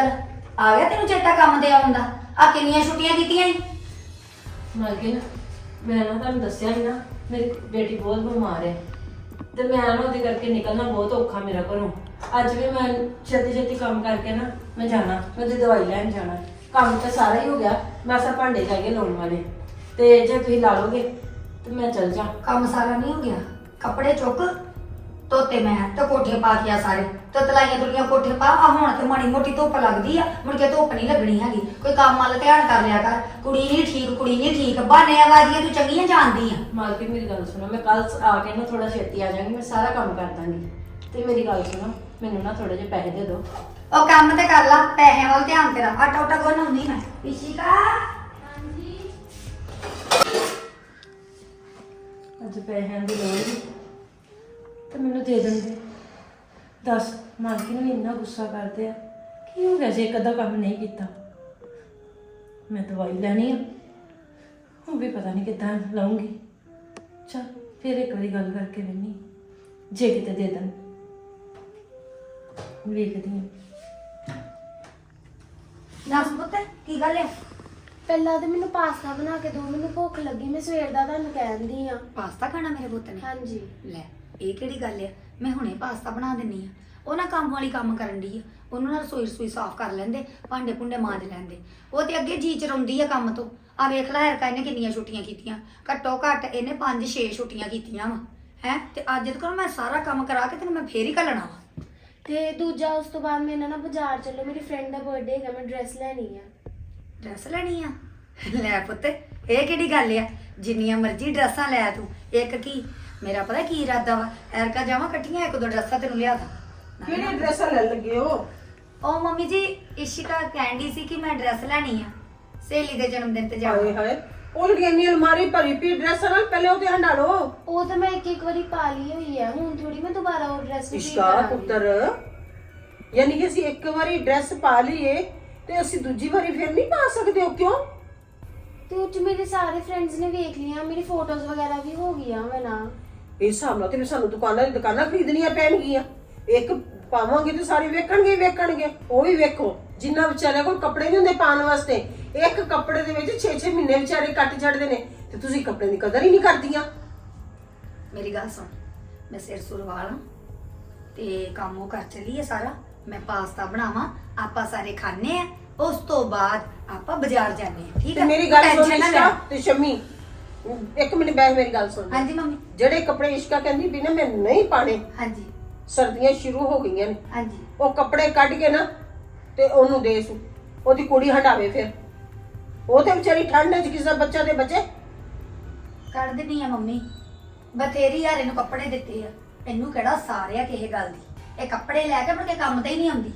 ਗੱਲ ਆ ਗਿਆ ਤੈਨੂੰ ਚੇਤਾ ਕੰਮ ਤੇ ਆਉਣ ਦਾ। ਆ ਕਿੰਨੀਆਂ ਛੁੱਟੀਆਂ ਕੀਤੀਆਂ ਈ? ਮਾਲਕਿਨ ਮੈਂ ਨਾ ਤੁਹਾਨੂੰ ਦੱਸਿਆ ਸੀ ਨਾ ਮੇਰੀ ਬੇਟੀ ਬਹੁਤ ਬਿਮਾਰ ਹੈ। ਤੇ ਮੈਂ ਨਾ ਉਹਦੇ ਕਰਕੇ ਨਿਕਲਣਾ ਬਹੁਤ ਔਖਾ ਮੇਰਾ ਘਰੋਂ। ਅੱਜ ਵੀ ਮੈਂ ਛੇਤੀ ਛੇਤੀ ਕੰਮ ਕਰਕੇ ਨਾ ਮੈਂ ਜਾਣਾ ਮੈਂ ਉਹਦੀ ਦਵਾਈ ਲੈਣ ਜਾਣਾ। ਕੰਮ ਤਾਂ ਸਾਰਾ ਹੀ ਹੋ ਗਿਆ ਮੈਂ ਸਾ ਭਾਂਡੇ ਜਾਈਏ ਲਾਉਣ ਵਾਲੇ। ਤੇ ਜੇ ਤੁਸੀਂ ਲਾ ਲੋਗੇ ਤੇ ਮੈਂ ਚੱਲ ਜਾ। ਕੰਮ ਸਾਰਾ ਨਹੀਂ ਹੋ ਗਿਆ? ਕੱਪੜੇ ਚੁੱਕ ਧੋਤੇ ਮੈਂ ਤੇ ਕੋਠੇ ਪਾ ਕੇ ਆ ਸਾਰੇ। ਤੇ ਤਲਾਈਆਂ ਤੁਲੀਆਂ ਕੋਠੇ ਪਾ ਆ ਹੁਣ ਤੇ ਮਾੜੀ ਮੋਟੀ ਧੁੱਪ ਲੱਗਦੀ ਆ ਮੁੜ ਕੇ ਧੁੱਪ ਨਹੀਂ ਲੱਗਣੀ ਹੈਗੀ। ਕੋਈ ਕੰਮ ਵੱਲ ਧਿਆਨ ਕਰ ਲਿਆ ਕਰ। ਕੁੜੀ ਨਹੀਂ ਠੀਕ ਕੁੜੀ ਨਹੀਂ ਠੀਕ ਬਾਨੇ ਆਵਾਜ਼ੀਆਂ ਤੂੰ ਚੰਗੀਆਂ ਜਾਣਦੀ ਆ। ਮਾਲਕਿਨ ਮੇਰੀ ਗੱਲ ਸੁਣੋ ਮੈਂ ਕੱਲ ਆ ਕੇ ਨਾ ਥੋੜਾ ਛੇਤੀ ਆ ਜਾਵਾਂਗੀ ਮੈਂ ਸਾਰਾ ਕੰਮ ਕਰ ਦਾਂਗੀ। ਤੇ ਮੇਰੀ ਗੱਲ ਸੁਣੋ ਮੈਨੂੰ ਨਾ ਥੋੜੇ ਜਿਹੇ ਪੈਸੇ ਦੇ ਦਿਓ। ਉਹ ਕੰਮ ਤੇ ਕਰ ਲਾ ਪੈਸਿਆਂ ਵੱਲ ਧਿਆਨ ਤੇਰਾ। ਆਟਾ ਉਟਾ ਕੋਈ ਹੁੰਦੀ ਮੈਂ। ਪਿਸ਼ਿਕਾ ਅੱਜ ਪੈਸਿਆਂ ਦੀ ਲੋੜ ਸੀ ਤੇ ਮੈਨੂੰ ਦੇ ਦਿੰਦੇ। ਦੱਸ ਮਾਲਕਿਨ ਵੀ ਇੰਨਾ ਗੁੱਸਾ ਕਰਦੇ ਆ। ਕੀ ਹੋ ਗਿਆ ਜੇ ਇੱਕ ਅੱਧਾ ਕੰਮ ਨਹੀਂ ਕੀਤਾ? ਮੈਂ ਦਵਾਈ ਲੈਣੀ ਆ। ਹੁਣ ਵੀ ਪਤਾ ਨਹੀਂ ਕਿੱਦਾਂ ਲਾਉਂਗੀ। ਚਲ ਫਿਰ ਇੱਕ ਵਾਰੀ ਗੱਲ ਕਰਕੇ ਵੇਖਨੀ ਜੇ ਕਿਤੇ ਦੇ ਦੇਣ। ਵੇਖਦੀ ਹਾਂ। ਦੱਸ ਪੁੱਤ ਕੀ ਗੱਲ ਹੈ ਪਹਿਲਾਂ ਤੇ ਮੈਨੂੰ ਪਾਸਤਾ ਬਣਾ ਕੇ ਦਿਓ ਮੈਨੂੰ ਭੁੱਖ ਲੱਗੀ। ਮੈਂ ਸਵੇਰ ਦਾ ਤੁਹਾਨੂੰ ਕਹਿੰਦੀ ਆ ਪਾਸਤਾ ਖਾਣਾ ਮੇਰੇ ਪੁੱਤ ਨੇ? ਹਾਂਜੀ। ਲੈ। ਇਹ ਕਿਹੜੀ ਗੱਲ ਆ? ਮੈਂ ਹੁਣੇ ਪਾਸਤਾ ਬਣਾ ਦਿੰਨੀ ਆ। ਉਹ ਨਾ ਕੰਮ ਵਾਲੀ ਕੰਮ ਕਰਨ ਦੀ ਆ। ਉਹਨੂੰ ਨਾ ਰਸੋਈ ਰਸੋਈ ਸਾਫ਼ ਕਰ ਲੈਂਦੇ ਭਾਂਡੇ ਭੁੰਡੇ ਮਾਂਜ ਲੈਂਦੇ। ਉਹ ਤੇ ਅੱਗੇ ਜੀ ਚਰਾਉਂਦੀ ਆ ਕੰਮ ਤੋਂ। ਆ ਵੇਖ ਲੈ ਹਰਕਾ ਇਹਨੇ ਕਿੰਨੀਆਂ ਛੁੱਟੀਆਂ ਕੀਤੀਆਂ। ਘੱਟੋ ਘੱਟ ਇਹਨੇ 5-6 ਛੁੱਟੀਆਂ ਕੀਤੀਆਂ ਵਾ। ਹੈ? ਤੇ ਅੱਜ ਤੱਕ ਮੈਂ ਸਾਰਾ ਕੰਮ ਕਰਾ ਕੇ ਤੈਨੂੰ ਮੈਂ ਫੇਰ ਹੀ ਘੱਲਣਾ ਵਾ। ਤੇ ਦੂਜਾ ਉਸ ਤੋਂ ਬਾਅਦ ਮੈਂ ਨਾ ਬਾਜ਼ਾਰ ਚੱਲੋ। ਮੇਰੀ ਫਰੈਂਡ ਦਾ ਬਰਥਡੇ ਹੈਗਾ ਮੈਂ ਡਰੈਸ ਲੈਣੀ ਆ। ਡਰੈਸ ਲੈਣੀ ਆ? ਲੈ ਪੁੱਤ ਇਹ ਕਿਹੜੀ ਗੱਲ ਆ? ਜਿੰਨੀਆਂ ਮਰਜ਼ੀ ਡਰੈਸਾਂ ਲੈ ਤੂੰ। ਇੱਕ ਕੀ? ਮੇਰਾ ਪਤਾ ਕੀ ਇਰਾਦਾ ਵਾ? ਐਰਕਾ ਜਾਵਾਂ ਇਕੱਠੀਆਂ ਇੱਕ ਦੋ ਡਰੈਸਾਂ ਤੈਨੂੰ ਲਿਆ ਦਾਂ। ਕਿਹੜੇ ਡਰੈਸਾਂ ਲੈ ਲੱਗੇ ਹੋ? ਉਹ ਮੰਮੀ ਜੀ ਇਸ਼ਿਕਾ ਕਹਿੰਦੀ ਸੀ ਕਿ ਮੈਂ ਡਰੈਸ ਲੈਣੀ ਆ। ਸਹੇਲੀ ਦੇ ਜਨਮ ਦਿਨ ਤੇ ਹਾਏ ਜਾਵਾਂ ਹਾਏ ਉਹਦੀ ਇੰਨੀ ਅਲਮਾਰੀ ਭਰੀ ਪਈ ਡਰੈਸਾਂ ਨਾਲ ਪਹਿਲੇ ਉਹਦੇ ਹੰਡਾ ਲਓ। ਉਹ ਤਾਂ ਮੈਂ ਇੱਕ ਇੱਕ ਵਾਰੀ ਪਾ ਲਈ ਹੋਈ ਹੈ ਹੁਣ ਥੋੜੀ ਮੈਂ ਦੁਬਾਰਾ ਉਹ ਡਰੈਸ ਇਸ਼ਕਾ ਪੁੱਤਰ ਯਾਨੀ ਕਿ ਅਸੀਂ ਇੱਕ ਵਾਰੀ ਡਰੈਸ ਪਾ ਲਈਏ ਤੇ ਅਸੀਂ ਦੂਜੀ ਵਾਰੀ ਫਿਰ ਨਹੀਂ ਪਾ ਸਕਦੇ ਹੋ ਕਿਉਂ? ਤੇ ਉਹ ਚ ਮੇਰੇ ਸਾਰੇ ਫਰੈਂਡਸ ਨੇ ਵੇਖ ਲਿਆ ਮੇਰੀ ਫੋਟੋਜ਼ ਵਗੈਰਾ ਵੀ ਹੋ ਗਈਆਂ ਵਾ ਨਾ। ਇਸ ਹਿਸਾਬ ਨਾਲ ਤੇ ਸਾਨੂੰ ਦੁਕਾਨਾਂ ਦੀ ਦੁਕਾਨਾਂ ਖਰੀਦਣੀਆਂ ਪੈਣਗੀਆਂ। ਇੱਕ ਪਾਵਾਂਗੇ ਤੇ ਸਾਰੇ ਵੇਖਣਗੇ ਹੀ ਵੇਖਣਗੇ। ਉਹ ਵੀ ਵੇਖੋ ਜਿੰਨਾ ਵਿਚਾਰਿਆਂ ਕੋਲ ਕੱਪੜੇ ਨਹੀਂ ਹੁੰਦੇ ਪਾਉਣ ਵਾਸਤੇ। ਇੱਕ ਕੱਪੜੇ ਦੇ ਵਿੱਚ 6-6 ਮਹੀਨੇ ਵਿਚਾਰੇ ਕੱਟ ਛੱਡਦੇ ਨੇ ਤੇ ਤੁਸੀਂ ਕੱਪੜੇ ਦੀ ਕਦਰ ਹੀ ਨਹੀਂ ਕਰਦੀਆਂ। ਮੇਰੀ ਗੱਲ ਸੁਣ ਮੈਂ ਸਿਰ ਸੁਰ ਵਾਲਾਂ ਤੇ ਕੰਮ ਉਹ ਕਰ ਚਲੀਏ ਸਾਰਾ। ਮੈਂ ਪਾਸਤਾ ਬਣਾਵਾਂ ਆਪਾਂ ਸਾਰੇ ਖਾਣੇ ਆ। ਉਸ ਤੋਂ ਬਾਅਦ ਆਪਾਂ ਬਾਜ਼ਾਰ ਜਾਂਦੇ ਆ ਠੀਕ ਤੇ ਆ ਮੇਰੀ ਗੱਲ ਸੁਣ ਨਾ। ਤੇ ਸ਼ਮੀ ਇੱਕ ਮਿੰਟ ਬੈਠ ਮੇਰੀ ਗੱਲ ਸੁਣ। ਹਾਂਜੀ ਮੰਮੀ। ਜਿਹੜੇ ਕੱਪੜੇ ਇਸ਼ਕਾ ਕਹਿੰਦੀ ਵੀ ਨਾ ਮੈਂ ਨਹੀਂ ਪਾਣੇ ਹਾਂਜੀ। ਸਰਦੀਆਂ ਸ਼ੁਰੂ ਹੋ ਗਈਆਂ ਨੇ। ਹਾਂਜੀ। ਉਹ ਕੱਪੜੇ ਕੱਢ ਕੇ ਨਾ ਤੇ ਉਹਨੂੰ ਦੇ ਸੂ। ਉਹਦੀ ਕੁੜੀ ਹਟਾਵੇ ਫਿਰ। ਉਹ ਤੇ ਵਿਚਾਰੀ ਠੰਡ ਚ ਕਿਸੇ ਬੱਚਾ ਦੇ ਬੱਚੇ। ਕੱਢ ਦਿੰਨੀ ਆ ਮੰਮੀ। ਬਥੇਰੀ ਯਾਰ ਇਹਨੂੰ ਕੱਪੜੇ ਦਿੱਤੇ ਆ। ਇਹਨੂੰ ਕਿਹੜਾ ਸਾਰਿਆ ਕਿਸੇ ਗੱਲ ਦੀ? ਇਹ ਕੱਪੜੇ ਲੈ ਕੇ ਮੁੜ ਕੇ ਕੰਮ ਤੇ ਹੀ ਨਹੀਂ ਆਉਂਦੀ।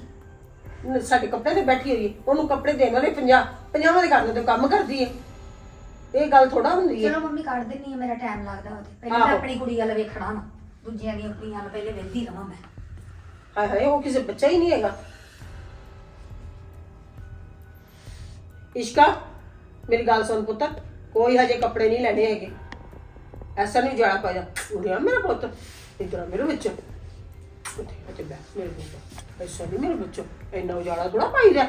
ਸਾਡੇ ਕੱਪੜੇ ਤੇ ਬੈਠੀ ਹੋਈ ਹੈ ਉਹਨੂੰ ਕੱਪੜੇ ਦੇਣ ਵਾਲੇ 50 ਪੰਜਾਹਾਂ ਦੇ ਕਰਨ ਤੇ ਕੰਮ ਕਰਦੀ ਹੈ ਇਹ ਗੱਲ ਥੋੜਾ ਹੁੰਦੀ ਹੈ। ਚਲੋ ਮੰਮੀ ਕੱਢ ਦਿੰਨੀ ਆ ਮੇਰਾ ਟਾਈਮ ਲੱਗਦਾ ਉਹਦੇ। ਪਹਿਲਾਂ ਮੈਂ ਆਹੋ। ਆਪਣੀ ਕੁੜੀ ਵੱਲ ਵੇਖਣਾ ਨਾ। ਦੂਜਿਆਂ ਦੀਆਂ ਕੁੜੀਆਂ ਵੱਲ ਪਹਿਲੇ ਵੇਖਦੀ ਰਵਾਂ ਮੈਂ। ਹਾਏ ਹਾਏ ਉਹ ਕਿਸੇ ਬੱਚਾ ਹੀ ਨਹੀਂ ਹੈਗਾ। ਇਸ਼ਕਾ ਮੇਰੀ ਗੱਲ ਸੁਣ ਪੁੱਤ। ਕੋਈ ਹਜੇ ਕੱਪੜੇ ਨਹੀਂ ਲੈਣੇ ਹੈਗੇ। ਐਸਾ ਨਹੀਂ ਜਾਣਾ ਪਾਇਆ। ਉਰਿਆ ਮੇਰਾ ਪੁੱਤ। ਇਧਰ ਮੇਰੇ ਬੱਚੋ। ਉੱਥੇ ਅੱਛਾ ਬੈ ਮੇਰੇ ਪੁੱਤ ਐਸਾ ਨਹੀਂ ਮੇਰੇ ਬੱਚੋ। ਇੰਨਾ ਉਜਾੜਾ ਥੋੜਾ ਪਾਈਦਾ।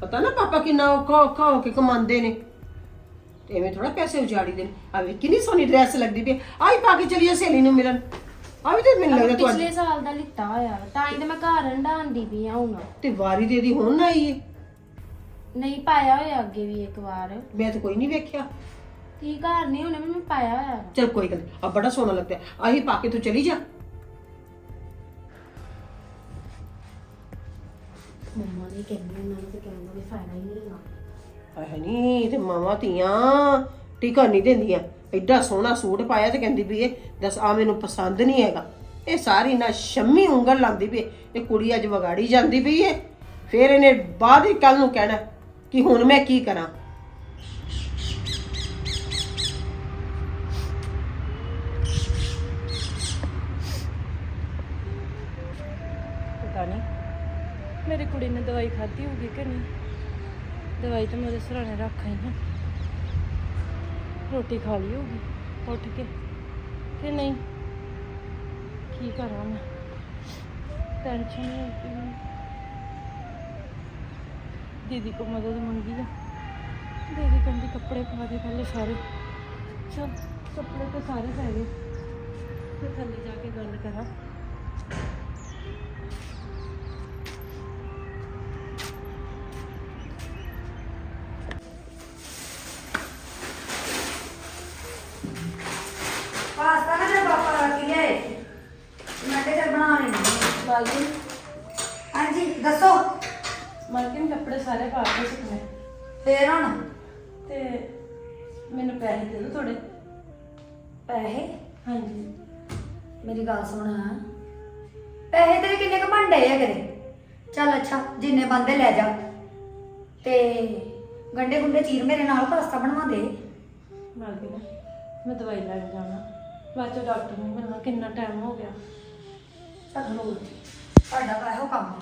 ਪਤਾ ਨਾ ਪਾਪਾ ਕਿੰਨਾ ਔਖਾ ਔਖਾ ਹੋ ਕੇ ਕਮਾਉਂਦੇ ਨੇ। ਤੇ ਐਵੇਂ ਥੋੜਾ ਪੈਸੇ ਉਜਾੜੀ ਦੇ ਨੇ ਆ ਵੇ ਕਿੰਨੀ ਸੋਹਣੀ ਡਰੈਸ ਲੱਗਦੀ ਪਈ ਆਈ ਪਾ ਕੇ ਚਲੀਏ ਸਹੇਲੀ ਨੂੰ ਮਿਲਣ। ਆ ਵੀ ਤੇ ਮੈਨੂੰ ਲੱਗਦਾ ਤੁਹਾਡੀ ਪਿਛਲੇ ਸਾਲ ਦਾ ਲਿੱਤਾ ਹੋਇਆ ਵਾ, ਤਾਂ ਹੀ ਤਾਂ ਮੈਂ ਘਰ ਹੰਡਾਉਂਦੀ ਵੀ ਆ ਹੁਣ। ਤੇ ਵਾਰੀ ਦੇ ਦੀ ਹੁਣ ਆਈ ਏ? ਨਹੀਂ ਪਾਇਆ ਹੋਇਆ ਅੱਗੇ ਵੀ ਇੱਕ ਵਾਰ। ਮੈਂ ਤਾਂ ਕੋਈ ਨਹੀਂ ਵੇਖਿਆ। ਕੀ ਘਰ ਨਹੀਂ ਹੋਣੇ ਮੈਂ ਪਾਇਆ ਹੋਇਆ ਵਾ। ਚਲ ਕੋਈ ਗੱਲ ਆ ਬੜਾ ਸੋਹਣਾ ਲੱਗਦਾ। ਆਹੀ ਪਾ ਕੇ ਤੂੰ ਚਲੀ ਜਾ। ਮੰਮਾ ਨੇ ਕਹਿੰਦੀ ਉਹਨਾਂ ਨੂੰ ਤੇ ਕਹਿਣ ਦਾ ਕੋਈ ਫਾਇਦਾ ਹੀ ਨਹੀਂ ਹੈਗਾ। ਆਹ ਨਹੀਂ ਤੇ ਮਾਵਾਂ ਧੀਆਂ, ਟਿਕਾ ਨਹੀਂ ਦਿੰਦੀਆਂ। ਐਡਾ ਸੋਹਣਾ ਸੂਟ ਪਾਇਆ ਤੇ ਕਹਿੰਦੀ ਵੀ ਇਹ ਦੱਸ ਆ ਮੈਨੂੰ ਪਸੰਦ ਨਹੀਂ ਹੈਗਾ। ਇਹ ਸਾਰੀ ਨਾ ਸ਼ੰਮੀ ਉਂਗਲ ਲਾਂਦੀ ਵੀ ਇਹ ਕੁੜੀ ਅੱਜ ਵਿਗਾੜੀ ਜਾਂਦੀ ਪਈ ਏ। ਫਿਰ ਇਹਨੇ ਬਾਅਦ ਹੀ ਕੱਲ ਨੂੰ ਕਹਿਣਾ ਕਿ ਹੁਣ ਮੈਂ ਕੀ ਕਰਾਂ। ਪਤਾ ਨਹੀਂ ਮੇਰੀ ਕੁੜੀ ਨੇ ਦਵਾਈ ਖਾਧੀ ਹੋਊਗੀ ਕਿ ਨਹੀਂ? ਦਵਾਈ ਤਾਂ ਮੇਰੇ ਸਰਾਣੇ ਰੱਖ ਆਈ ਹਾਂ ਰੋਟੀ ਖਾ ਲਈ ਹੋਗੀ ਉੱਠ ਕੇ। ਕਿ ਨਹੀਂ? ਕੀ ਕਰਾਂ ਮੈਂ? ਟੈਨਸ਼ਨ ਨਹੀਂ ਦੀਦੀ ਕੋ ਮਦਦ ਮੰਗੀ ਆ। ਦੀਦੀ ਕਹਿੰਦੀ ਕੱਪੜੇ ਪਾ ਦੇ ਪਹਿਲੇ ਸਾਰੇ। ਚਲ, ਕੱਪੜੇ ਤਾਂ ਸਾਰੇ ਪੈ ਗਏ। ਤੇ ਥੱਲੇ ਜਾ ਕੇ ਗੱਲ ਕਰਾਂ। ਦੱਸੋ। ਮਲਕਿਨ ਕੱਪੜੇ ਸਾਰੇ ਪਾ ਕੇ ਸੁੱਕਣੇ ਫੇਰ ਹੁਣ? ਤੇ ਮੈਨੂੰ ਪੈਸੇ ਦੇ ਦਿਓ ਥੋੜੇ ਪੈਸੇ? ਹਾਂਜੀ। ਮੇਰੀ ਗੱਲ ਸੁਣ। ਪੈਸੇ ਤੇਰੇ ਕਿੰਨੇ ਕੁ ਬਣਦੇ ਆ ਕਿਤੇ ਚੱਲ ਅੱਛਾ ਜਿੰਨੇ ਬੰਦੇ ਲੈ ਜਾ। ਤੇ ਗੰਡੇ ਗੁੰਡੇ ਚੀਰ ਮੇਰੇ ਨਾਲ ਪਾਸਤਾ ਬਣਵਾ ਦੇ ਮਲਕਿਨ ਮੈਂ ਦਵਾਈ ਲੈਣ ਜਾਣਾ। ਬਾਅਦ ਚ ਡਾਕਟਰ ਨੂੰ ਮਿਲਣਾ ਕਿੰਨਾ ਟਾਈਮ ਹੋ ਗਿਆ। ਚੱਲ ਹੋਰ ਕੰਮ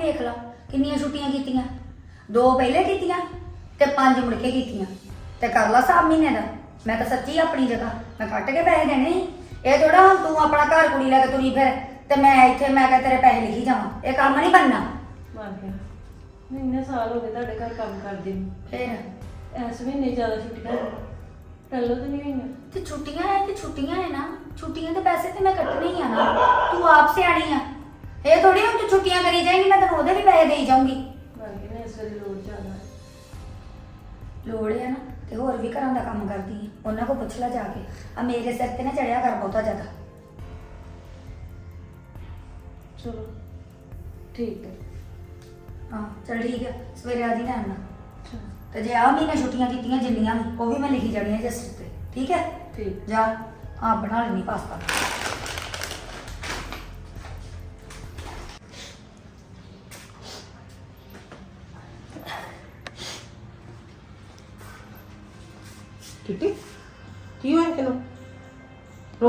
ਦੇਖ ਲੈ ਕਿੰਨੀਆਂ ਛੁੱਟੀਆਂ ਕੀਤੀਆਂ। ਦੋ ਪਹਿਲੇ ਕੀਤੀਆਂ ਤੇ ਪੰਜ ਮੁੜ ਕੇ ਕੀਤੀਆਂ। ਤੇ ਕਰ ਲਾ ਸਾਬ ਮਹੀਨੇ ਦਾ। ਮੈਂ ਤਾਂ ਸੱਚੀ ਆਪਣੀ ਜਗ੍ਹਾ ਮੈਂ ਕੱਟ ਕੇ ਪੈਸੇ ਦੇਣੇ ਸੀ। ਇਹ ਥੋੜਾ ਹੁਣ ਤੂੰ ਆਪਣਾ ਘਰ ਕੁੜੀ ਲੈ ਕੇ ਤੁਰੀ ਫਿਰ ਤੇ ਮੈਂ ਇੱਥੇ ਮੈਂ ਕਿਹਾ ਤੇਰੇ ਪੈਸੇ ਲਿਖੀ ਜਾਵਾਂ। ਇਹ ਕੰਮ ਨਹੀਂ ਬਣਨਾ। ਮਾਲਕਿਨ ਮੈਂ ਇੰਨੇ ਸਾਲ ਹੋ ਗਏ ਤੁਹਾਡੇ ਘਰ ਕੰਮ ਕਰਦੀ ਨੂੰ। ਫਿਰ? ਐਸ ਮਹੀਨੇ ਜ਼ਿਆਦਾ ਛੁੱਟੀਆਂ ਪਹਿਲਾਂ ਤਾਂ ਨਹੀਂ ਹੋਈਆਂ। ਤੇ ਛੁੱਟੀਆਂ ਹੈ ਤੇ ਛੁੱਟੀਆਂ ਹੈ ਨਾ? ਛੁੱਟੀਆਂ ਦੇ ਪੈਸੇ ਤੇ ਮੈਂ ਕੱਟਣੇ ਹੀ ਆ ਨਾ। ਤੂੰ ਆਪ ਸਿਆਣੀ ਆ। ਇਹ ਥੋੜੀ ਹੁਣ ਤੂੰ ਛੁੱਟੀਆਂ ਕਰੀ ਜਾਏਂਗੀ ਮੈਂ ਤੈਨੂੰ ਉਹਦੇ ਵੀ ਪੈਸੇ ਦੇਈ ਜਾਊਂਗੀ। ਇਸ ਲੋੜ ਲੋੜ ਹੈ ਨਾ ਤੇ ਹੋਰ ਵੀ ਘਰਾਂ ਦਾ ਕੰਮ ਕਰਦੀ ਹੈ ਉਹਨਾਂ ਕੋ ਪੁੱਛ ਲੈ ਜਾ ਕੇ। ਆ ਮੇਰੇ ਸਿਰ ਤੇ ਨਾ ਚੜਿਆ ਕਰ ਬਹੁਤਾ ਜ਼ਿਆਦਾ। ਚਲੋ ਠੀਕ ਹੈ। ਹਾਂ ਚਲ ਠੀਕ ਹੈ ਸਵੇਰੇ ਆ ਜੀ ਤੇ ਜੇ ਆ ਮਹੀਨੇ ਛੁੱਟੀਆਂ ਕੀਤੀਆਂ ਜਿੰਨੀਆਂ ਵੀ ਉਹ ਵੀ ਮੈਂ ਲਿਖੀ ਜਾਣੀਆਂ ਰਜਿਸਟਰ ਤੇ। ਠੀਕ ਹੈ? ਠੀਕ। ਜਾ ਆ ਬਣਾ ਲੈਣੀ ਪਾਸਤਾ।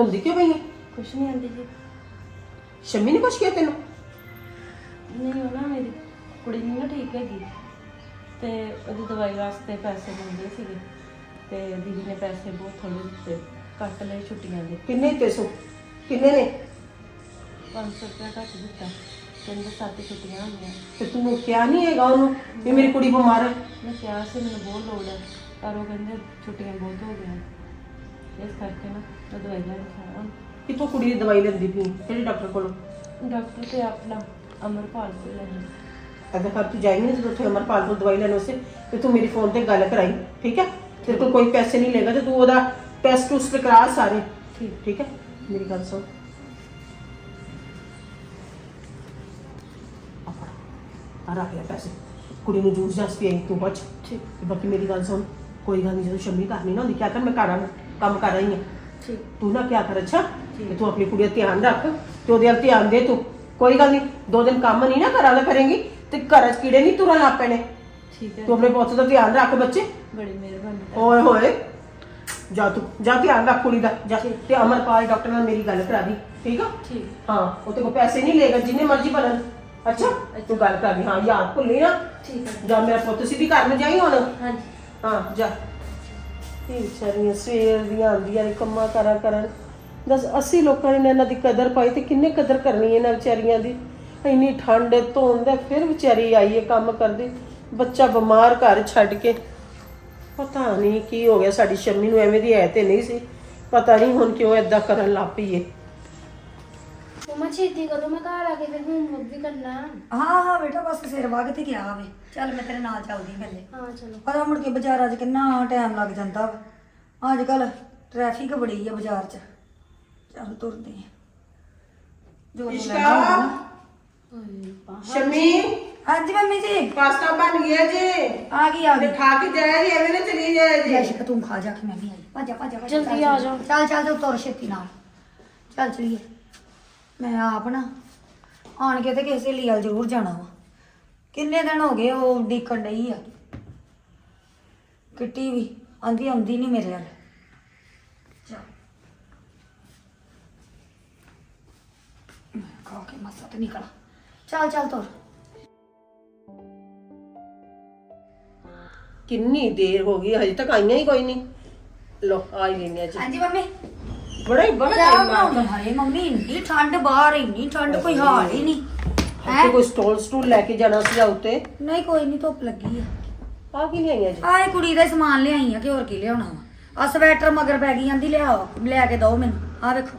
ਰੋਂਦੀ ਕਿਉਂ ਪਈ ਹੈ ਕੁਛ ਨਹੀਂ ਆਂਦੀ ਜੀ। ਸ਼ਮੀ ਨੇ ਕੁਛ ਕਿਹਾ ਤੈਨੂੰ? ਨਹੀਂ ਉਹ ਨਾ ਮੇਰੀ ਕੁੜੀ ਨਹੀਂ ਨਾ ਠੀਕ ਹੈਗੀ। ਤੇ ਉਹਦੀ ਦਵਾਈ ਵਾਸਤੇ ਪੈਸੇ ਮੰਗਦੇ ਸੀਗੇ। ਤੇ ਦੀਦੀ ਨੇ ਪੈਸੇ ਬਹੁਤ ਥੋੜੇ ਦਿੱਤੇ। ਕੱਟ ਲਏ ਛੁੱਟੀਆਂ ਦੇ। ਕਿੰਨੇ ਤੇ ਸੋ? ਕਿੰਨੇ ਨੇ? 500 ਰੁਪਇਆ ਘੱਟ ਦਿੱਤਾ। ਕਹਿੰਦੇ ਸੱਤ ਛੁੱਟੀਆਂ ਹੋਈਆਂ। ਤੇ ਤੂੰ ਕਿਹਾ ਨਹੀਂ ਹੈਗਾ ਉਹਨੂੰ ਵੀ ਮੇਰੀ ਕੁੜੀ ਬਿਮਾਰ ਹੈ। ਮੈਂ ਕਿਹਾ ਸੀ ਮੈਨੂੰ ਬਹੁਤ ਲੋੜ ਹੈ। ਪਰ ਉਹ ਕਹਿੰਦੇ ਛੁੱਟੀਆਂ ਬਹੁਤ ਹੋ ਗਈਆਂ। ਇਸ ਕਰਕੇ ਨਾ ਮੈਂ ਦਵਾਈ ਲੈਣ ਜਾਣਾ ਕਿਤੋਂ ਕੁੜੀ ਦੀ ਦਵਾਈ ਲੈਂਦੀ ਪਈ? ਕਿਹੜੇ ਡਾਕਟਰ ਕੋਲੋਂ? ਡਾਕਟਰ ਤੇ ਆਪਣਾ ਅਮਰਪਾਲ ਕੋਲ ਲੈਣੀ ਅਗਰ ਫਿਰ ਤੂੰ ਜਾਏਂਗੀ ਨਾ ਜਦੋਂ ਉੱਥੇ ਅਮਰਪਾਲ ਕੋਲ ਦਵਾਈ ਲੈਣ ਵਾਸਤੇ ਤੇ ਤੂੰ ਮੇਰੀ ਫੋਨ ਤੇ ਗੱਲ ਕਰਾਈ ਠੀਕ ਹੈ? ਤੇਰੇ ਕੋਲ ਕੋਈ ਪੈਸੇ ਨਹੀਂ ਲੇਗਾ ਤੇ ਤੂੰ ਉਹਦਾ ਟੈਸਟ ਟੂਸਟ ਕਰਾ ਸਾਰੇ। ਠੀਕ। ਠੀਕ ਹੈ? ਮੇਰੀ ਗੱਲ ਸੁਣ। ਆ ਰੱਖ ਲੈ ਪੈਸੇ। ਕੁੜੀ ਨੂੰ ਜੂਸ ਜਸ ਪੀਈ ਤੂੰ ਬਚ ਠੀਕ। ਤੇ ਬਾਕੀ ਮੇਰੀ ਗੱਲ ਸੁਣ। ਕੋਈ ਗੱਲ ਨਹੀਂ ਜਦੋਂ ਸ਼ੰਮੀ ਕਰਨੀ ਨਾ ਹੁੰਦੀ ਕਿਆ ਕਰ ਮੈਂ ਕਰਾਂ ਕੰਮ ਕਰ ਰਹੀ ਹਾਂ। ਠੀਕ। ਤੂੰ ਨਾ ਕਿਆ ਕਰ ਅੱਛਾ? ਤੇ ਤੂੰ ਆਪਣੀ ਕੁੜੀ ਦਾ ਧਿਆਨ ਰੱਖ ਤੇ ਉਹਦੇ ਵੱਲ ਧਿਆਨ ਦੇ ਤੂੰ। ਕੋਈ ਗੱਲ ਨਹੀਂ ਦੋ ਦਿਨ ਕੰਮ ਨਹੀਂ ਨਾ ਕਰਾਂਗਾ ਕਰੇਂਗੀ ਤੇ ਘਰ 'ਚ ਕੀੜੇ ਨਹੀਂ ਤੁਰਨ ਲੱਗ ਪੈਣੇ। ਠੀਕ ਹੈ। ਤੂੰ ਆਪਣੇ ਪੁੱਤ ਦਾ ਧਿਆਨ ਰੱਖ ਬੱਚੇ। ਬੜੀ ਮਿਹਰਬਾਨੀ ਓਏ ਹੋਏ ਜਾ ਤੂੰ ਜਾ ਧਿਆਨ ਰੱਖ ਕੁੜੀ ਦਾ ਜਾ। ਤੇ ਅਮਰਪਾਲ ਡਾਕਟਰ ਨਾਲ ਮੇਰੀ ਗੱਲ ਕਰਾ ਦੀ ਠੀਕ ਆ? ਠੀਕ। ਹਾਂ ਉਹ ਤੇ ਕੋ ਪੈਸੇ ਨਹੀਂ ਲੇਗਾ ਜਿੰਨੇ ਮਰਜ਼ੀ ਬਣਨ ਅੱਛਾ? ਤੂੰ ਗੱਲ ਕਰ ਲਈ ਹਾਂ ਯਾਦ ਭੁੱਲੀ ਨਾ? ਠੀਕ ਹੈ ਜਾ ਮੇਰਾ ਪੁੱਤ ਸਿੱਧੀ ਘਰ ਨੂੰ ਜਾਈ ਹੁਣ। ਹਾਂਜੀ। ਹਾਂ ਜਾ। ਇਹ ਵਿਚਾਰੀਆਂ ਸਵੇਰ ਦੀਆਂ ਆਉਂਦੀਆਂ ਨੇ, ਕੰਮਾਂ ਕਰਾ ਕਰਨ। ਦੱਸ, ਅਸੀਂ ਲੋਕਾਂ ਨੇ ਇਹਨਾਂ ਦੀ ਕਦਰ ਪਾਈ ਤੇ ਕਿੰਨੇ ਕਦਰ ਕਰਨੀ ਇਹਨਾਂ ਵਿਚਾਰੀਆਂ ਦੀ? ਇੰਨੀ ਠੰਡ, ਧੁੰਦ ਹੈ, ਫਿਰ ਵਿਚਾਰੀ ਆਈ ਹੈ ਕੰਮ ਕਰਦੀ। ਬੱਚਾ ਬਿਮਾਰ ਘਰ ਛੱਡ ਕੇ। ਪਤਾ ਨਹੀਂ ਕੀ ਹੋ ਗਿਆ, ਸਾਡੀ ਸ਼ੰਮੀ ਨੂੰ ਐਵੇਂ ਦੀ ਹੈ ਤੇ ਨਹੀਂ ਸੀ। ਪਤਾ ਨਹੀਂ ਹੁਣ ਕਿਉਂ ਐਦਾਂ ਕਰਨ ਲੱਗ ਪਈ ਏ। ਮਮਾ ਛੇਤੀ ਕਰੋ ਮੈਂ ਘਰ ਆ ਕੇ ਫਿਰ ਹੋਮਵਰਕ ਵੀ ਕਰਨਾ। ਹਾਂ ਹਾਂ ਬੇਟਾ ਬਸ ਸਿਰ ਵਗ ਤੇ ਗਿਆ ਵੇ। ਚੱਲ ਮੈਂ ਤੇਰੇ ਨਾਲ ਚੱਲਦੀ ਪਹਿਲੇ। ਹਾਂ ਚਲੋ। ਪਤਾ ਮੁੜ ਕੇ ਬਾਜ਼ਾਰਾਂ 'ਚ ਕਿੰਨਾ ਟਾਈਮ ਲੱਗ ਜਾਂਦਾ ਵਾ। ਅੱਜ ਕੱਲ ਟ੍ਰੈਫਿਕ ਬੜੀ ਆ ਬਾਜ਼ਾਰ 'ਚ। ਚੱਲ ਤੁਰਦੇ ਆ ਜੋ ਜੋ ਲੈਣਾ ਹੋਊਗਾ। ਨਾ। ਸ਼ੰਮੀ? ਹਾਂਜੀ ਮੰਮੀ ਜੀ। ਪਾਸਤਾ ਬਣ ਗਿਆ ਜੀ। ਆ ਗਈ ਆ ਗਈ। ਖਾ ਕੇ ਜਾਇਆ ਜੀ ਐਵੇਂ ਨਾ ਚਲੀ ਜਾਇਆ ਜੈ। ਸ਼ਿਕ ਤੂੰ ਖਾ ਜਾ ਕੇ ਮੈਂ ਵੀ ਆਈ। ਭੱਜਾ ਭੱਜਾ ਭੱਜਾ, ਜਲਦੀ ਚੱਲ, ਆ ਚੱਲ। ਜਾਓ। ਚੱਲ ਚੱਲ ਤੂੰ ਤੁਰ ਛੇਤੀ ਨਾਲ। ਚੱਲ ਚਲੀਏ। ਮੈਂ ਆਪ ਨਾ ਆਣ ਕੇ ਤੇ ਕਿਸੇ ਸਹੇਲੀ ਵੱਲ ਜ਼ਰੂਰ ਜਾਣਾ ਵਾ। ਕਿੰਨੇ ਦਿਨ ਹੋ ਗਏ ਉਹ ਡੀਕਣ ਡਈ ਆ। ਕਿੱਟੀ ਵੀ ਆਂਦੀ ਆਉਂਦੀ ਨਹੀਂ ਮੇਰੇ ਵੱਲ। ਚੱਲ ਖਾ ਕੇ ਮਸਾ ਤੇ ਨਿਕਲ ਚੱਲ ਚੱਲ ਤੋਰ। ਕਿੰਨੀ ਦੇਰ ਹੋ ਗਈ ਹਜੇ ਤੱਕ ਆਈਆਂ ਹੀ ਕੋਈ ਨਹੀਂ ਲੋ ਆ ਹੀ ਲੈਨੇ ਜੀ। ਹਾਂਜੀ ਮੰਮੀ। ਬੜਾ ਹੀ ਬੜਾ ਚਾਹ ਟਾਈਮ ਬਣਾਉਣੀ ਹਾਏ ਮੰਮੀ ਇੰਨੀ ਠੰਡ ਬਾਹਰ ਇੰਨੀ ਠੰਡ ਕੋਈ ਹਾਲ ਹੀ ਨਹੀਂ। ਹੈ? ਕੋਈ ਸਟੋਲ ਸਟੂਲ ਲੈ ਕੇ ਜਾਣਾ ਸੀ ਉੱਤੇ? ਨਹੀਂ ਕੋਈ ਨਹੀਂ ਧੁੱਪ ਲੱਗੀ ਆ। ਆ ਕੀ ਨਹੀਂ ਆਈਆਂ ਜੀ ਆਏ ਕੁੜੀ ਦਾ ਹੀ ਸਮਾਨ ਲਿਆਈ ਆ ਕਿ ਹੋਰ ਕੀ ਲਿਆਉਣਾ ਵਾ? ਆ ਸਵੈਟਰ ਮਗਰ ਪੈ ਗਈ ਆਂਦੀ ਲਿਆਓ ਲੈ ਕੇ ਦੋ ਮੈਨੂੰ। ਆ ਵੇਖੋ।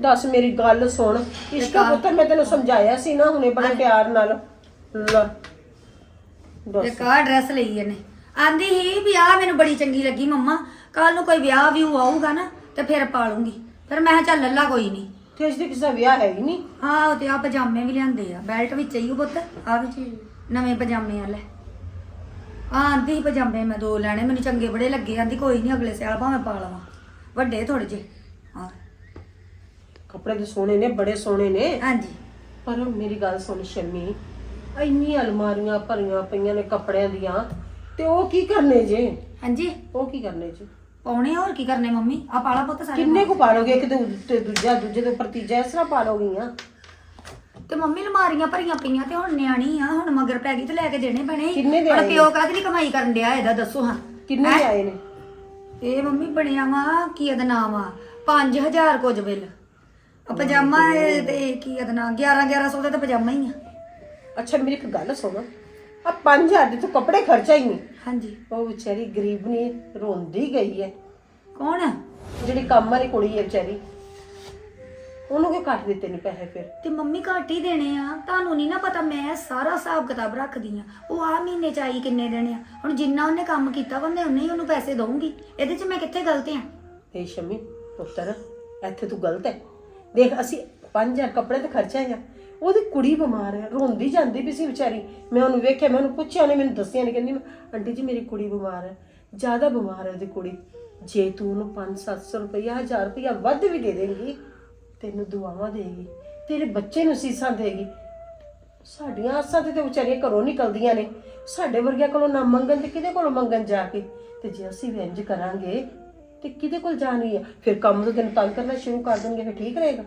ਦੱਸ ਮੇਰੀ ਗੱਲ ਸੁਣ। ਇਸ਼ਕਾ ਪੁੱਤਰ ਮੈਂ ਤੈਨੂੰ ਸਮਝਾਇਆ ਸੀ ਨਾ ਹੁਣੇ ਬੜੇ ਪਿਆਰ ਨਾਲ। ਲੈ ਦੱਸ। ਇੱਕ ਆ ਡਰੈਸ ਲਈ ਇਹਨੇ। ਆਂਦੀ ਹੀ ਵੀ ਆ ਮੈਨੂੰ ਬੜੀ ਚੰਗੀ ਲੱਗੀ ਮੰਮਾ। ਕੱਲ ਨੂੰ ਕੋਈ ਵਿਆਹ ਵੀ ਆਊਗਾ ਨਾ ਤੇ ਫਿਰ ਪਾ ਲੂੰਗੀ ਫਿਰ ਮੈਂ ਕਿਹਾ ਚੱਲ ਲੱਲਾ ਕੋਈ ਨਹੀਂ ਤੇ ਇਸ ਦੇ ਕਿਸੇ ਦਾ ਵਿਆਹ ਹੈ ਹੀ ਨਹੀਂ ਹਾਂ ਉਹ ਤੇ ਆ ਪਜਾਮੇ ਵੀ ਲਿਆਂਦੇ ਆ। ਬੈਲਟ ਵਿੱਚ ਹੀ ਉਹ ਪੁੱਤ ਆ ਵੀ। ਨਵੇਂ ਪਜਾਮੇ ਆ ਲੈ। ਆ ਆਂਦੀ ਸੀ ਪਜਾਮੇ ਮੈਂ ਦੋ ਲੈਣੇ ਮੈਨੂੰ ਚੰਗੇ ਬੜੇ ਲੱਗੇ। ਆਂਦੀ ਕੋਈ ਨਹੀਂ ਅਗਲੇ ਸਾਲ ਭਾਵੇਂ ਪਾ ਲਵਾਂ। ਵੱਡੇ ਥੋੜੇ ਜੇ ਹਾਂ। ਕੱਪੜੇ ਤੇ ਸੋਹਣੇ ਨੇ ਬੜੇ ਸੋਹਣੇ ਨੇ। ਹਾਂਜੀ। ਪਰ ਮੇਰੀ ਗੱਲ ਸੁਣ ਸ਼ਮੀ ਇੰਨੀ ਅਲਮਾਰੀਆਂ ਭਰੀਆਂ ਪਈਆਂ ਨੇ ਕੱਪੜਿਆਂ ਦੀਆਂ ਤੇ ਉਹ ਕੀ ਕਰਨੇ ਜੇ? ਹਾਂਜੀ। ਉਹ ਕੀ ਕਰਨੇ ਜੇ? ਪਾਉਣੇ ਹੋਰ ਕੀ ਕਰਨੇ ਮੰਮੀ? ਆ ਪਾਲਾ ਪੁੱਤ ਸਾਰੇ ਕਿੰਨੇ ਕੁ ਪਾ ਲੋਗੇ ਇੱਕ ਦੇ ਉੱਤੇ ਦੂਜਾ ਦੂਜੇ ਦੇ ਉੱਪਰ ਤੀਜਾ ਇਸ ਤਰ੍ਹਾਂ ਪਾ ਲੋਗੀਆਂ ਤੇ ਮੰਮੀ ਲਮਾਰੀਆਂ ਭਰੀਆਂ ਪਈਆਂ ਤੇ ਹੁਣ ਨਿਆਣੀ ਆ ਹੁਣ ਮਗਰ ਪੈ ਗਈ ਤੇ ਲੈ ਕੇ ਦੇਣੇ ਪੈਣੇ ਕਿੰਨੇ ਦੇ ਆਏ ਪਿਓ ਕਾਹਦੀ ਕਮਾਈ ਕਰਨ ਡਿਆ ਇਹਦਾ ਦੱਸੋ ਹਾਂ। ਕਿੰਨੇ ਦੇ ਆਏ ਨੇ? ਇਹ ਮੰਮੀ ਬਣਿਆ ਵਾ ਕੀ ਇਹਦਾ ਨਾਮ ਆ? 5000 ਕੁਝ ਬਿੱਲ। ਆ ਪਜਾਮਾ ਇਹ ਤੇ ਕੀ ਇਹਦਾ ਨਾਮ? 11 1100 ਦਾ ਤਾਂ ਪਜਾਮਾ ਹੀ ਆ। ਅੱਛਾ ਮੇਰੀ ਇੱਕ ਗੱਲ ਸੁਣ। ਆ 5000 ਦੇ ਤੋਂ ਕੱਪੜੇ ਖਰਚਾ ਹੀ ਨਹੀਂ। ਹਾਂਜੀ। ਉਹ ਵਿਚਾਰੀ ਗਰੀਬ ਨਹੀਂ ਰੋਂਦੀ ਗਈ ਹੈ। ਕੌਣ? ਆ? ਜਿਹੜੀ ਕੰਮ ਵਾਲੀ ਕੁੜੀ ਹੈ ਵਿਚਾਰੀ ਉਹਨੂੰ ਕਿਉਂ ਕੱਟ ਦਿੱਤੇ ਨਹੀਂ ਪੈਸੇ ਫਿਰ? ਤੇ ਮੰਮੀ ਘੱਟ ਹੀ ਦੇਣੇ ਆ। ਤੁਹਾਨੂੰ ਨਹੀਂ ਨਾ ਪਤਾ ਮੈਂ ਸਾਰਾ ਹਿਸਾਬ ਕਿਤਾਬ ਰੱਖਦੀ ਆ। ਉਹ ਆ ਮਹੀਨੇ ਚ ਆਈ ਕਿੰਨੇ ਦੇਣੇ ਆ। ਹੁਣ ਜਿੰਨਾ ਉਹਨੇ ਕੰਮ ਕੀਤਾ ਵਾ ਮੈਂ ਉਨੇ ਹੀ ਉਹਨੂੰ ਪੈਸੇ ਦਊਂਗੀ। ਇਹਦੇ ਚ ਮੈਂ ਕਿੱਥੇ ਗਲਤ ਆ? ਤੇ ਸ਼ਮੀ ਪੁੱਤਰ ਇੱਥੇ ਤੂੰ ਗਲਤ ਹੈ। ਦੇਖ ਅਸੀਂ 5000 ਕੱਪੜੇ ਤੇ ਖਰਚਾ ਹੈ ਉਹਦੀ ਕੁੜੀ ਬਿਮਾਰ ਹੈ, ਰੋਂਦੀ ਜਾਂਦੀ ਵੀ ਸੀ ਵਿਚਾਰੀ। ਮੈਂ ਉਹਨੂੰ ਵੇਖਿਆ, ਮੈਂ ਉਹਨੂੰ ਪੁੱਛਿਆ, ਉਹਨੇ ਮੈਨੂੰ ਦੱਸਿਆ ਨਹੀਂ ਕਹਿੰਦੀ, ਆਂਟੀ ਜੀ, ਮੇਰੀ ਕੁੜੀ ਬਿਮਾਰ ਹੈ, ਜ਼ਿਆਦਾ ਬਿਮਾਰ ਹੈ ਉਹਦੀ ਕੁੜੀ। ਜੇ ਤੂੰ ਉਹਨੂੰ 5-700 ਰੁਪਇਆ 1000 ਰੁਪਇਆ ਵੱਧ ਵੀ ਦੇ ਦੇਂਗੀ, ਤੈਨੂੰ ਦੁਆਵਾਂ ਦੇਗੀ, ਤੇਰੇ ਬੱਚੇ ਨੂੰ ਸੀਸਾਂ ਦੇਗੀ। ਸਾਡੀਆਂ ਆਸਾਂ ਤੇ ਤੇ ਵਿਚਾਰੀਆਂ ਘਰੋਂ ਨਿਕਲਦੀਆਂ ਨੇ। ਸਾਡੇ ਵਰਗਿਆਂ ਕੋਲੋਂ ਨਾ ਮੰਗਣ ਤੇ ਕਿਹਦੇ ਕੋਲੋਂ ਮੰਗਣ ਜਾ ਕੇ? ਤੇ ਜੇ ਅਸੀਂ ਵੀ ਇੰਜ ਕਰਾਂਗੇ, ਤੇ ਕਿਹਦੇ ਕੋਲ ਜਾਣੀ ਹੈ ਫਿਰ ਕੰਮ ਤੋਂ ਤੈਨੂੰ ਤੰਗ ਕਰਨਾ ਸ਼ੁਰੂ ਕਰ ਦੇਣਗੇ, ਫਿਰ ਠੀਕ ਰਹੇਗਾ।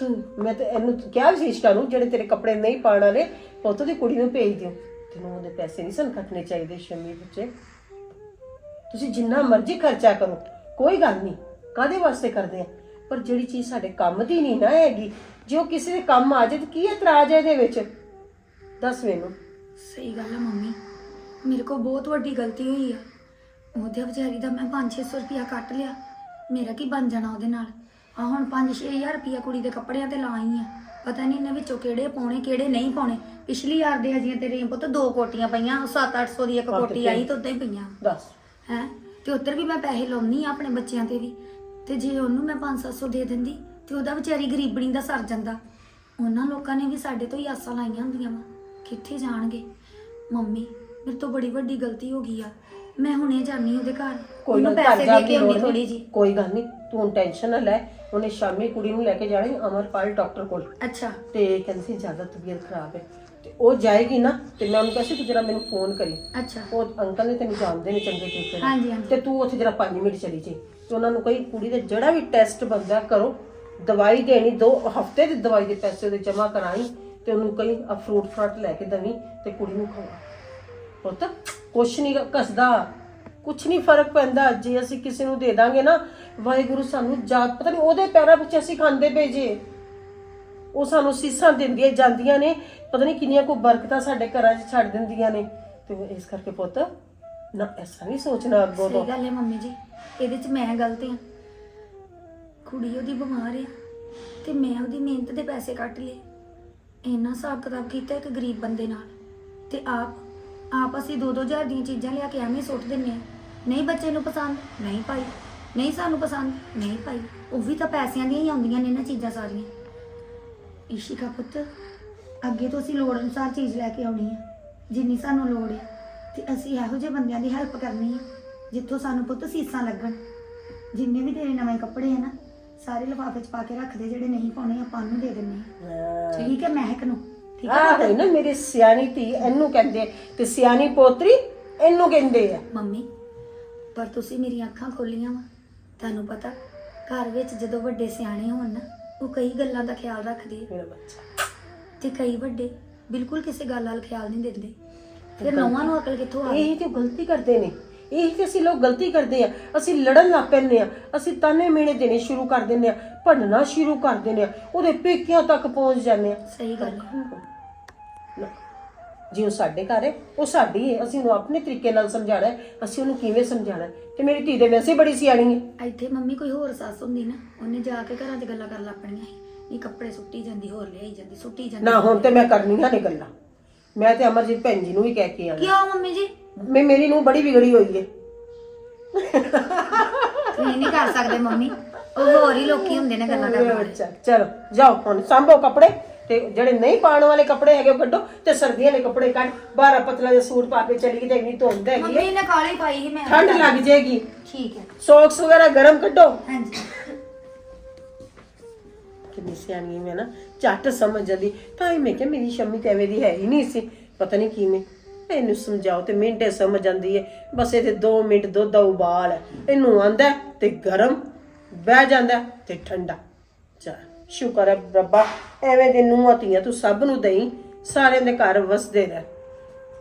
ਤੂੰ, ਮੈਂ ਤੇ ਇਹਨੂੰ ਕਿਹਾ ਵਿਸ਼ੇਸ਼ਤਾ ਨੂੰ, ਜਿਹੜੇ ਤੇਰੇ ਕੱਪੜੇ ਨਹੀਂ ਪਾਣ ਵਾਲੇ ਪੁੱਤ ਦੀ ਕੁੜੀ ਨੂੰ ਭੇਜ ਦਿਓ। ਤੈਨੂੰ ਉਹਦੇ ਪੈਸੇ ਨਹੀਂ ਸਨ ਕੱਟਣੇ ਚਾਹੀਦੇ ਸ਼ਮੀ ਬੱਚੇ। ਤੁਸੀਂ ਜਿੰਨਾ ਮਰਜ਼ੀ ਖਰਚਾ ਕਰੋ, ਕੋਈ ਗੱਲ ਨਹੀਂ ਕਾਦੇ ਵਾਸਤੇ ਕਰਦੇ ਆ? ਪਰ ਜਿਹੜੀ ਚੀਜ਼ ਸਾਡੇ ਕੰਮ ਦੀ ਨਹੀਂ ਨਾ ਹੈਗੀ, ਜੇ ਉਹ ਕਿਸੇ ਦੇ ਕੰਮ ਆ ਜਾਏ, ਤਾਂ ਕੀ ਇਤਰਾਜ਼ ਹੈ ਇਹਦੇ ਵਿੱਚ? ਦੱਸ ਮੈਨੂੰ। ਸਹੀ ਗੱਲ ਆ ਮੰਮੀ, ਮੇਰੇ ਕੋਲ ਬਹੁਤ ਵੱਡੀ ਗਲਤੀ ਹੋਈ ਆ। ਉਹਦੇ ਵਿਚਾਰੀ ਦਾ ਮੈਂ 5-600 ਰੁਪਇਆ ਕੱਟ ਲਿਆ, ਮੇਰਾ ਕੀ ਬਣ ਜਾਣਾ ਉਹਦੇ ਨਾਲ? ਆ ਹੁਣ 5-6000 ਰੁਪਇਆ ਕੁੜੀ ਦੇ ਕੱਪੜਿਆਂ ਤੇ ਲਾਈ ਆ। ਪਤਾ ਨਹੀਂ ਇਹਨਾਂ ਵਿੱਚੋਂ ਕਿਹੜੇ ਪਾਉਣੇ ਕਿਹੜੇ ਨਹੀਂ ਪਾਉਣੇ। ਪਿਛਲੀ ਵਾਰ ਦੇ ਹਜੀਆਂ ਤੇਰੇ ਪੁੱਤ ਦੋ ਕੋਟੀਆਂ ਪਈਆਂ 7-800 ਦੀ ਇੱਕ ਕੋਟੀ? ਆਈ ਤਾਂ ਉਦਾਂ ਹੀ ਪਈਆਂ। ਦੱਸ। ਹੈ? ਤੇ ਉੱਧਰ ਵੀ ਮੈਂ ਪੈਸੇ ਲਾਉਣੀ ਆ ਆਪਣੇ ਬੱਚਿਆਂ ਤੇ ਵੀ। ਤੇ ਜੇ ਉਹਨੂੰ ਮੈਂ 5-700 ਦੇ ਦਿੰਦੀ ਤੇ ਉਹਦਾ ਵਿਚਾਰੀ ਗਰੀਬਣੀ ਦਾ ਸਰ ਜਾਂਦਾ। ਉਹਨਾਂ ਲੋਕਾਂ ਨੇ ਵੀ ਸਾਡੇ ਤੋਂ ਹੀ ਆਸਾਂ ਲਾਈਆਂ ਹੁੰਦੀਆਂ ਵਾ। ਕਿੱਥੇ ਜਾਣਗੇ? ਮੰਮੀ ਮੇਰੇ ਤੋਂ ਬੜੀ ਵੱਡੀ ਗਲਤੀ ਹੋ ਗਈ ਆ। ਮੈਂ ਹੁਣੇ ਜਾਣੀ ਉਹਦੇ ਘਰ। ਕੋਈ ਉਹਨੂੰ ਗੱਲ ਪੈਸੇ ਦੇ ਕੇ ਦੀ ਆਉਣੀ ਥੋੜੀ ਨਹੀਂ ਜੀ ਕੋਈ ਗੱਲ ਨਹੀਂ ਤੂੰ ਹੁਣ ਟੈਨਸ਼ਨ ਨਾ ਲੈ ਉਹਨੇ ਸ਼ਾਮੀ ਕੁੜੀ ਨੂੰ ਲੈ ਕੇ ਜਾਣਾ ਹੈ ਅਮਰਪਾਲ ਡਾਕਟਰ ਕੋਲ। ਅੱਛਾ। ਤੇ ਕਹਿੰਦੀ ਸੀ ਜ਼ਿਆਦਾ ਤਬੀਅਤ ਖਰਾਬ ਹੈ। ਤੇ ਉਹ ਜਾਏਗੀ ਨਾ ਤੇ ਮੈਂ ਉਹਨੂੰ ਕਹਿੰਦੀ ਤੂੰ ਜਰਾ ਮੈਨੂੰ ਫੋਨ ਕਰੀ। ਅੱਛਾ। ਉਹ ਅੰਕਲ ਨੇ ਤੈਨੂੰ ਜਾਣਦੇ ਨੇ ਚੰਗੇ ਤਰੀਕੇ ਨਾਲ। ਹਾਂਜੀ, ਹਾਂਜੀ। ਤੇ ਤੂੰ ਉੱਥੇ ਜਰਾ 5 ਮਿੰਟ ਚਲੀ ਜਾਈ। ਤੇ ਉਹਨਾਂ ਨੂੰ ਕਹੀ ਕੁੜੀ ਦਾ ਜਿਹੜਾ ਵੀ ਟੈਸਟ ਬੰਦਾ ਕਰੋ ਦਵਾਈ ਦੇਣੀ ਦੋ ਹਫ਼ਤੇ ਦੀ ਦਵਾਈ ਦੇ ਪੈਸੇ ਉਹਦੇ ਜਮ੍ਹਾਂ ਕਰਾਈ ਤੇ ਉਹਨੂੰ ਕਹੀ ਆ ਫਰੂਟ ਫਰਾਟ ਲੈ ਕੇ ਦਵੀਂ ਤੇ ਕੁੜੀ ਨੂੰ ਖਵਾ ਪੁੱਤ, ਕੁਛ ਨਹੀਂ ਕਸਦਾ ਕੁਛ ਨਹੀਂ ਫ਼ਰਕ ਪੈਂਦਾ। ਜੇ ਅਸੀਂ ਕਿਸੇ ਨੂੰ ਦੇ ਦਾਂਗੇ ਨਾ, ਵਾਹਿਗੁਰੂ ਸਾਨੂੰ ਜਾ ਪਤਾ ਨਹੀਂ ਉਹਦੇ ਪੈਰਾਂ ਵਿੱਚ ਅਸੀਂ ਖਾਂਦੇ ਪਏ ਜੇ। ਉਹ ਸਾਨੂੰ ਸੀਸਾਂ ਦਿੰਦੀਆਂ ਜਾਂਦੀਆਂ ਨੇ। ਪਤਾ ਨਹੀਂ ਕਿੰਨੀਆਂ ਕੋ ਬਰਕਤਾਂ ਸਾਡੇ ਘਰਾਂ 'ਚ ਛੱਡ ਦਿੰਦੀਆਂ ਨੇ। ਤੇ ਇਸ ਕਰਕੇ ਪੁੱਤ, ਨਾ ਐਸਾ ਨਹੀਂ ਸੋਚਣਾ ਅੱਗੋਂ ਤੋਂ। ਸਹੀ ਗੱਲ ਹੈ ਮੰਮੀ ਜੀ। ਇਹਦੇ 'ਚ ਮੈਂ ਗਲਤ ਹਾਂ ਕੁੜੀ ਉਹਦੀ ਬਿਮਾਰ ਆ ਤੇ ਮੈਂ ਉਹਦੀ ਮਿਹਨਤ ਦੇ ਪੈਸੇ ਕੱਟ ਲਏ। ਇੰਨਾ ਹਿਸਾਬ ਕਿਤਾਬ ਕੀਤਾ ਇੱਕ ਗਰੀਬ ਬੰਦੇ ਨਾਲ। ਤੇ ਆਪ ਆਪ ਅਸੀਂ 2-2000 ਦੀਆਂ ਚੀਜ਼ਾਂ ਲਿਆ ਕੇ ਐਵੇਂ ਸੁੱਟ ਦਿੰਨੇ ਆ ਨਹੀਂ ਬੱਚੇ ਨੂੰ ਪਸੰਦ ਨਹੀਂ ਪਾਈ ਨਹੀਂ ਸਾਨੂੰ ਪਸੰਦ ਨਹੀਂ ਪਾਈ ਉਹ ਵੀ ਤਾਂ ਪੈਸਿਆਂ ਦੀਆਂ ਹੀ ਆਉਂਦੀਆਂ ਨੇ ਇਹਨਾਂ ਚੀਜ਼ਾਂ ਸਾਰੀਆਂ। ਇਸ਼ਿਕਾ ਪੁੱਤ ਅੱਗੇ ਤੋਂ ਅਸੀਂ ਲੋੜ ਅਨੁਸਾਰ ਚੀਜ਼ ਲੈ ਕੇ ਆਉਣੀ ਆ। ਜਿੰਨੀ ਸਾਨੂੰ ਲੋੜ ਹੈ ਤੇ ਅਸੀਂ ਇਹੋ ਜਿਹੇ ਬੰਦਿਆਂ ਦੀ ਹੈਲਪ ਕਰਨੀ ਆ ਜਿੱਥੋਂ ਸਾਨੂੰ ਪੁੱਤ ਸੀਸਾਂ ਲੱਗਣ। ਜਿੰਨੇ ਵੀ ਤੇਰੇ ਨਵੇਂ ਕੱਪੜੇ ਆ ਨਾ ਸਾਰੇ ਲਿਫਾਫੇ 'ਚ ਪਾ ਕੇ ਰੱਖ ਦੇ ਜਿਹੜੇ ਨਹੀਂ ਪਾਉਣੇ ਆਪਾਂ ਨੂੰ ਦੇ ਦਿੰਨੇ ਆ ਠੀਕ ਹੈ ਮਹਿਕ ਨੂੰ। ਠੀਕ ਪੁੱਤ? ਹੈ ਨਾ? ਮੇਰੀ ਸਿਆਣੀ ਧੀ ਇਹਨੂੰ ਕਹਿੰਦੇ ਆ, ਤੇ ਸਿਆਣੀ ਪੋਤਰੀ ਇਹਨੂੰ ਕਹਿੰਦੇ ਆ। ਮੰਮੀ ਪਰ ਤੁਸੀਂ ਮੇਰੀਆਂ ਅੱਖਾਂ ਖੋਲੀਆਂ ਵਾ। ਤੁਹਾਨੂੰ ਪਤਾ ਘਰ ਵਿੱਚ ਜਦੋਂ ਵੱਡੇ ਸਿਆਣੇ ਹੋਣ ਨਾ ਉਹ ਕਈ ਗੱਲਾਂ ਦਾ ਖਿਆਲ ਰੱਖਦੇ ਆ। ਮੇਰਾ ਬੱਚਾ। ਤੇ ਕਈ ਵੱਡੇ ਬਿਲਕੁਲ ਕਿਸੇ ਗੱਲ ਵੱਲ ਖਿਆਲ ਨਹੀਂ ਦਿੰਦੇ। ਫਿਰ ਨੌਵਾਂ ਨੂੰ ਅਕਲ ਕਿੱਥੋਂ ਆ ਇਹੀ ਤੇ ਗਲਤੀ ਕਰਦੇ ਨੇ। ਇਹੀ ਤੇ ਅਸੀਂ ਲੋਕ ਗਲਤੀ ਕਰਦੇ ਆ ਅਸੀਂ ਲੜਨ ਲੱਗ ਪੈਂਦੇ ਆ ਅਸੀਂ ਤਾਨੇ ਮੇਣੇ ਦੇਣੇ ਸ਼ੁਰੂ ਕਰ ਦਿੰਦੇ ਆ ਭੰਨਣਾ ਸ਼ੁਰੂ ਕਰ ਦਿੰਦੇ ਆ ਉਹਦੇ ਪੇਕਿਆਂ ਤੱਕ ਪਹੁੰਚ ਜਾਂਦੇ ਆ। ਸਹੀ ਗੱਲ। ਜੇ ਉਹ ਸਾਡੇ ਘਰ ਹੈ ਉਹ ਸਾਡੀ ਹੈ ਅਸੀਂ ਉਹਨੂੰ ਆਪਣੇ ਤਰੀਕੇ ਨਾਲ ਸਮਝਾਣਾ ਹੈ ਅਸੀਂ ਉਹਨੂੰ ਕਿਵੇਂ ਸਮਝਾਣਾ ਹੈ? ਤੇ ਮੇਰੀ ਧੀ ਦੇ ਵੈਸੇ ਬੜੀ ਸਿਆਣੀ ਹੈ। ਇੱਥੇ ਮੰਮੀ ਕੋਈ ਹੋਰ ਸੱਸ ਹੁੰਦੀ ਨਾ ਉਹਨੇ ਜਾ ਕੇ ਘਰਾਂ 'ਚ ਗੱਲਾਂ ਕਰਨ ਲੱਗ ਪਣੀਆਂ ਸੀ। ਨਹੀਂ ਕੱਪੜੇ ਸੁੱਟੀ ਜਾਂਦੀ ਹੋਰ ਲਿਆਈ ਜਾਂਦੀ ਸੁੱਟੀ ਜਾਂਦੀ। ਨਾ ਹੁਣ ਤੇ ਮੈਂ ਕਰਨੀਆਂ ਨੇ ਗੱਲਾਂ। ਮੈਂ ਤੇ ਅਮਰਜੀਤ ਭੈਣ ਜੀ ਨੂੰ ਵੀ ਕਹਿ ਕੇ ਆਈ ਕਿਉਂ ਮੰਮੀ ਜੀ? ਮੈਂ ਮੇਰੀ ਨੂੰ ਬੜੀ ਵਿਗੜੀ ਹੋਈ ਹੈ ਤੁਸੀਂ ਨਹੀਂ ਕਰ ਸਕਦੇ ਮੰਮੀ। ਉਹ ਹੋਰ ਹੀ ਲੋਕੀ ਹੁੰਦੇ ਨੇ ਗੱਲਾਂ ਕਰਨ ਵਾਲੇ। ਅੱਛਾ ਚਲੋ ਜਾਓ ਹੁਣ ਸੰਭੋ ਕੱਪੜੇ ਤੇ ਜਿਹੜੇ ਨਹੀਂ ਪਾਉਣ ਵਾਲੇ ਕੱਪੜੇ ਹੈਗੇ ਉਹ ਕੱਢੋ ਤੇ ਸਰਦੀਆਂ ਦੇ ਕੱਪੜੇ ਕੱਢ ਬਾਹਰ ਪਤਲਾ ਜਿਹਾ ਸੂਟ ਪਾ ਕੇ ਚਲੀ ਗਈ ਤੇ ਇੰਨੀ ਧੁੰਦ ਹੈਗੀ ਮੰਮੀ ਨੇ ਕਾਲੀ ਪਾਈ ਸੀ ਮੈਂ। ਠੰਡ ਲੱਗ ਜਾਏਗੀ ਠੀਕ ਹੈ। ਸੌਕਸ ਵਗੈਰਾ ਗਰਮ ਕੱਢੋ। ਹਾਂਜੀ। ਕਿੰਨੀ ਸਿਆਣੀ ਮੈਂ ਨਾ ਝੱਟ ਸਮਝ ਜਾਂਦੀ। ਤਾਂ ਹੀ ਮੈਂ ਕਿਹਾ ਮੇਰੀ ਸ਼ੰਮੀ ਤੇ ਐਵੇਂ ਦੀ ਹੈ ਹੀ ਨਹੀਂ ਸੀ। ਪਤਾ ਨਹੀਂ ਕਿਵੇਂ। ਇਹਨੂੰ ਸਮਝਾਓ ਤੇ ਮਿੰਟੇ ਸਮਝ ਜਾਂਦੀ ਹੈ ਬਸ ਇਹਦੇ 2 ਮਿੰਟ ਦੁੱਧ ਦਾ ਉਬਾਲ ਹੈ। ਇਹਨੂੰ ਆਂਦਾ ਤੇ ਗਰਮ ਬਹਿ ਜਾਂਦਾ ਤੇ ਠੰਡਾ। ਚਲ, ਸ਼ੁਕਰ ਹੈ ਰੱਬਾ, ਐਵੇਂ ਦੇ ਨੂੰਹਾਂ ਧੀਆਂ ਤੂੰ ਸਭ ਨੂੰ ਦੇਈ, ਸਾਰਿਆਂ ਦੇ ਘਰ ਵਸਦੇ ਰਹਿ।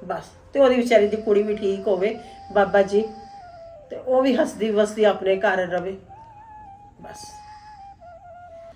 ਬਸ, ਤੇ ਉਹਦੀ ਵਿਚਾਰੀ ਦੀ ਕੁੜੀ ਵੀ ਠੀਕ ਹੋਵੇ, ਬਾਬਾ ਜੀ, ਤੇ ਉਹ ਵੀ ਹੱਸਦੀ ਵਸਦੀ ਆਪਣੇ ਘਰ ਰਵੇ। ਬਸ।